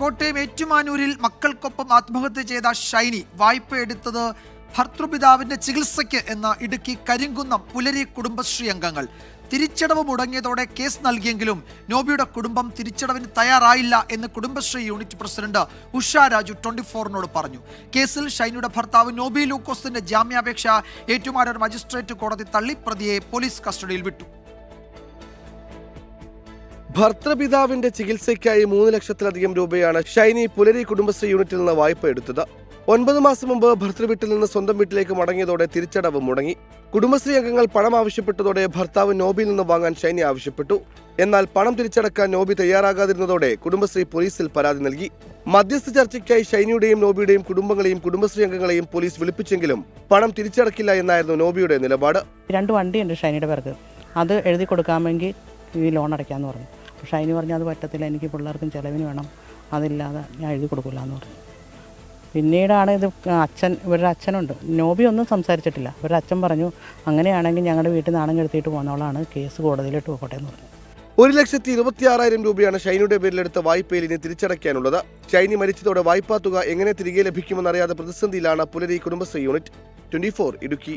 കോട്ടയം ഏറ്റുമാനൂരിൽ മക്കൾക്കൊപ്പം ആത്മഹത്യ ചെയ്ത ഷൈനി വായ്പ എടുത്തത് ഭർത്തൃപിതാവിന്റെ ചികിത്സയ്ക്ക് എന്ന ഇടുക്കി കരിങ്കുന്നം പുലരി കുടുംബശ്രീ അംഗങ്ങൾ. തിരിച്ചടവ് മുടങ്ങിയതോടെ കേസ് നൽകിയെങ്കിലും നോബിയുടെ കുടുംബം തിരിച്ചടവിന് തയ്യാറായില്ല എന്ന് Kudumbashree unit president Usha Raju twenty ഫോറിനോട് പറഞ്ഞു. കേസിൽ ഷൈനിയുടെ ഭർത്താവ് നോബി ലൂക്കോസിന്റെ ജാമ്യാപേക്ഷ ഏറ്റുമാനൂർ മജിസ്ട്രേറ്റ് കോടതി തള്ളി പ്രതിയെ പോലീസ് കസ്റ്റഡിയിൽ വിട്ടു. ഭർത്തൃപിതാവിന്റെ ചികിത്സയ്ക്കായി മൂന്ന് ലക്ഷത്തിലധികം രൂപയാണ് ഷൈനി പുലരി കുടുംബശ്രീ യൂണിറ്റിൽ നിന്ന് വായ്പ എടുത്തത്. ഒൻപത് മാസം മുമ്പ് ഭർത്തൃവീട്ടിൽ നിന്ന് സ്വന്തം വീട്ടിലേക്ക് മടങ്ങിയതോടെ തിരിച്ചടവ് മുടങ്ങി. കുടുംബശ്രീ അംഗങ്ങൾ പണം ആവശ്യപ്പെട്ടതോടെ ഭർത്താവ് നോബിയിൽ നിന്ന് വാങ്ങാൻ ഷൈനി ആവശ്യപ്പെട്ടു. എന്നാൽ പണം തിരിച്ചടക്കാൻ നോബി തയ്യാറാകാതിരുന്നതോടെ കുടുംബശ്രീ പോലീസിൽ പരാതി നൽകി. മധ്യസ്ഥ ചർച്ചയ്ക്കായി ഷൈനിയുടെയും നോബിയുടെയും കുടുംബങ്ങളെയും കുടുംബശ്രീ അംഗങ്ങളെയും പോലീസ് വിളിപ്പിച്ചെങ്കിലും പണം തിരിച്ചടക്കില്ല എന്നായിരുന്നു നോബിയുടെ നിലപാട്. രണ്ട് വണ്ടിയുണ്ട് ഷൈനിയുടെ പേർക്ക്. അത് എഴുതി കൊടുക്കാമെങ്കിൽ ഈ ലോൺ അടയ്ക്കാമെന്ന് പറഞ്ഞു. അപ്പോൾ അതിന് പറഞ്ഞാൽ അത് പറ്റത്തില്ല. എനിക്ക് പിള്ളേർക്കും ചിലവിന് വേണം. അതില്ലാതെ ഞാൻ എഴുതി കൊടുക്കില്ല എന്ന് പറഞ്ഞു. പിന്നീടാണ് ഇത് അച്ഛൻ ഇവരുടെ അച്ഛനുണ്ട്. നോബി ഒന്നും സംസാരിച്ചിട്ടില്ല. ഇവരുടെ അച്ഛൻ പറഞ്ഞു അങ്ങനെയാണെങ്കിൽ ഞങ്ങളുടെ വീട്ടിൽ നാണം കെടുത്തിയിട്ട് പോകുന്നവളാണ് കേസ് കോടതിയിലിട്ട് പോകട്ടെ എന്ന് പറഞ്ഞു. ഒരു ലക്ഷത്തി ഇരുപത്തി ആറായിരം രൂപയാണ് ഷൈനിയുടെ പേരിലെടുത്ത വായ്പയിൽ ഇനി തിരിച്ചടയ്ക്കാനുള്ളത്. ഷൈനി മരിച്ചതോടെ വായ്പാ തുക എങ്ങനെ തിരികെ ലഭിക്കുമെന്നറിയാതെ പ്രതിസന്ധിയിലാണ് പുലരി കുടുംബശ്രീ യൂണിറ്റ്. ട്വന്റി ഇടുക്കി.